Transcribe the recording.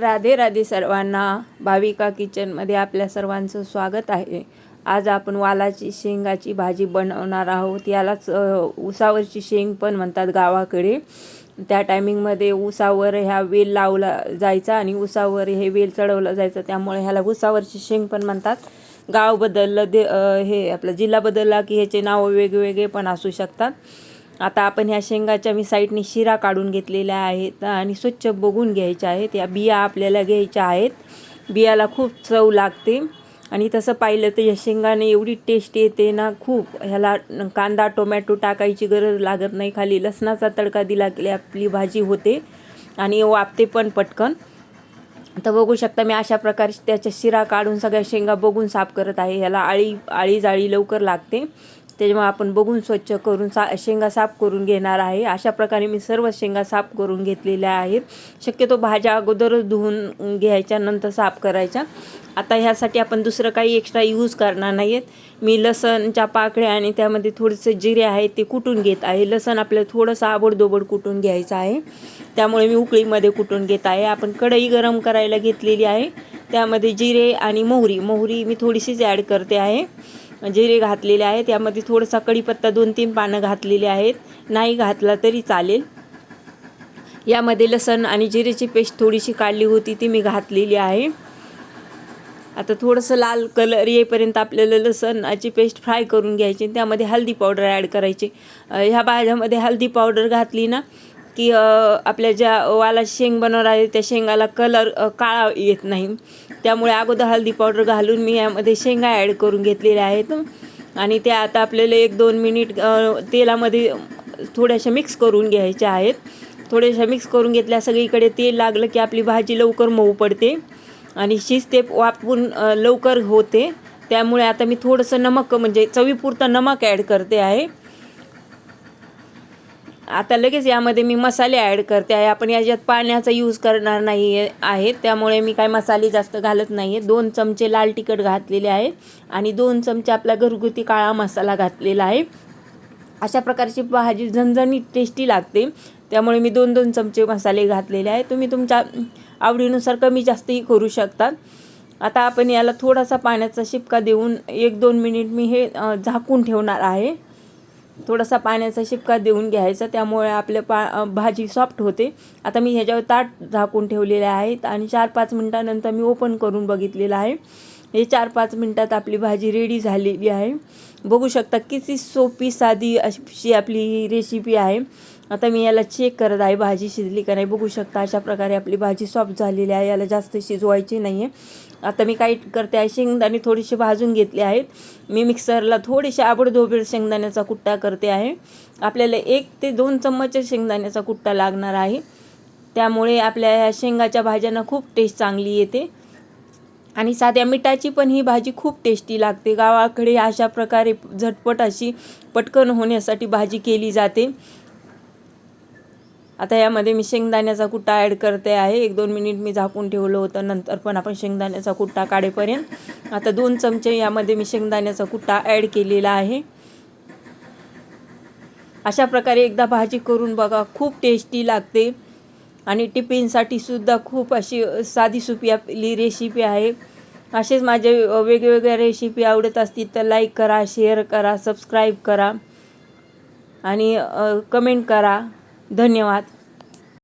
राधे राधे सर्वांना भाविका किचनमध्ये आपल्या सर्वांचं स्वागत आहे. आज आपण वालाची शेंगाची भाजी बनवणार आहोत. यालाच उसावरची शेंग पण म्हणतात गावाकडे. त्या टायमिंगमध्ये उसावर ह्या वेल लावला जायचा आणि उसावर हे वेल चढवलं जायचं. त्यामुळे ह्याला उसावरची शेंग पण म्हणतात. गाव बदललं दे हे आपला जिल्हा बदलला की ह्याचे नावं वेगवेगळे पण असू शकतात. आता आपण ह्या शेंगाच्या मी साईडने शिरा काढून घेतलेल्या आहेत आणि स्वच्छ बघून घ्यायच्या आहेत. या बिया आपल्याला घ्यायच्या आहेत. बियाला खूप चव लागते. आणि तसं पाहिलं तर या शेंगाने एवढी टेस्ट येते ना खूप. ह्याला कांदा टोमॅटो टाकायची गरज लागत नाही. खाली लसणाचा तडका दिला की आपली भाजी होते. आणि वापते पण पटकन. तर बघू शकता मी अशा प्रकारे त्याच्या शिरा काढून सगळ्या शेंगा बघून साफ करत आहे. ह्याला आळी आळी जाळी लवकर लागते. त्याच्यामुळे आपण बघून स्वच्छ करून सा शेंगा साफ करून घेणार आहे. अशा प्रकारे मी सर्व शेंगा साफ करून घेतलेल्या आहेत. शक्यतो भाज्या अगोदरच धुवून घ्यायच्या नंतर साफ करायच्या. आता ह्यासाठी आपण दुसरं काही एक्स्ट्रा यूज करणार नाही आहेत मी लसणच्या पाकळ्या आणि त्यामध्ये थोडेसे जिरे आहेत ते कुटून घेत आहे. लसण आपल्याला थोडंसं आबडदोबड कुटून घ्यायचं आहे. त्यामुळे मी उकळीमध्ये कुटून घेत आहे. आपण कढई गरम करायला घेतलेली आहे. त्यामध्ये जिरे आणि मोहरी. मोहरी मी थोडीशीच ॲड करते आहे. म्हणजे जिरे घातलेले आहे त्यामध्ये थोडासा कढीपत्ता दोन तीन पानं घातलेली आहेत. नाही घातला तरी चालेल. यामध्ये लसण आणि जिरेची पेस्ट थोडीशी काढली होती ती मी घातलेली आहे. आता थोडंसं लाल कलर येईपर्यंत आपल्याला लसणाची पेस्ट फ्राय करून घ्यायची. त्यामध्ये हळदी पावडर ॲड करायची. ह्या भाज्यामध्ये हळदी पावडर घातली ना की आपल्या ज्या वाला शेंग बनवणार आहे त्या शेंगाला कलर काळा येत नाही. त्यामुळे अगोदर हळदी पावडर घालून मी यामध्ये शेंगा ॲड करून घेतलेल्या आहेत. आणि त्या आता आपल्याला एक दोन मिनिट तेलामध्ये थोड्याशा मिक्स करून घ्यायच्या आहेत. थोड्याशा मिक्स करून घेतल्या सगळीकडे तेल लागलं की आपली भाजी लवकर मऊ पडते. आणि शिजते वापरून लवकर होते. त्यामुळे आता मी थोडंसं नमक म्हणजे चवीपुरतं नमक ॲड करते आहे. आता लगेच यामध्ये मी मसाले ॲड करते आहे. आपण याच्यात पाण्याचा यूज करणार नाही आहे. त्यामुळे मी काय मसाले जास्त घालत नाही आहे दोन चमचे लाल तिखट घातलेले आहे. आणि दोन चमचे आपला घरगुती काळा मसाला घातलेला आहे. अशा प्रकारची भाजी झणझणीत टेस्टी लागते. त्यामुळे मी दोन दोन चमचे मसाले घातलेले आहे. तुम्ही तुमच्या आवडीनुसार कमी जास्तही करू शकतात आता आपण याला थोडासा पाण्याचा शिपका देऊन एक दोन मिनिट मी हे झाकून ठेवणार आहे. थोडासा पाण्याचा शिपका देऊन घ्यायचा. त्यामुळे आपल्या पा भाजी सॉफ्ट होते. आता मी ह्याच्यावर ताट झाकून ठेवलेले आहेत आणि चार पाच मिनटानंतर मी ओपन करून बघितलेलं आहे. हे चार पाच मिनटात आपली भाजी रेडी झालेली आहे. बघू शकता किती सोपी साधी अशी आपली ही रेसिपी आहे. आता मी याला चेक करत आहे भाजी शिजली का नाही बघू शकता. अशा प्रकारे आपली भाजी सॉफ्ट झालेली आहे याला जास्त शिजवायची नाही आहे आता मी काय करते आहे शेंगदाणे थोडेसे भाजून घेतले आहेत. मी मिक्सरला थोडेसे आबडधोबीड शेंगदाण्याचा कुट्टा करते आहे. आपल्याला एक ते दोन चम्मच शेंगदाण्याचा कुट्टा लागणार आहे. त्यामुळे आपल्या ह्या शेंगाच्या भाज्यांना खूप टेस्ट चांगली येते. आणि साध्या मिठाची पण ही भाजी खूप टेस्टी लागते. गावाकडे अशा प्रकारे झटपट अशी पटकन होण्यासाठी भाजी केली जाते. आता यामध्ये मी शेंगदाण्याचा कुट्टा ॲड करते आहे. एक दोन मिनिट मी झाकून ठेवलं होतं नंतर पण आपण शेंगदाण्याचा कुट्टा काढेपर्यंत. आता दोन चमचे यामध्ये मी शेंगदाण्याचा कुट्टा ॲड केलेला आहे. अशा प्रकारे एकदा भाजी करून बघा खूप टेस्टी लागते. आणि टिफिनसाठी सुद्धा खूप अशी साधी सुपी आपली रेसिपी आहे. असेच माझे वेगवेगळ्या रेसिपी आवडत असतील तर लाईक करा शेअर करा सबस्क्राईब करा. आणि कमेंट करा. धन्यवाद.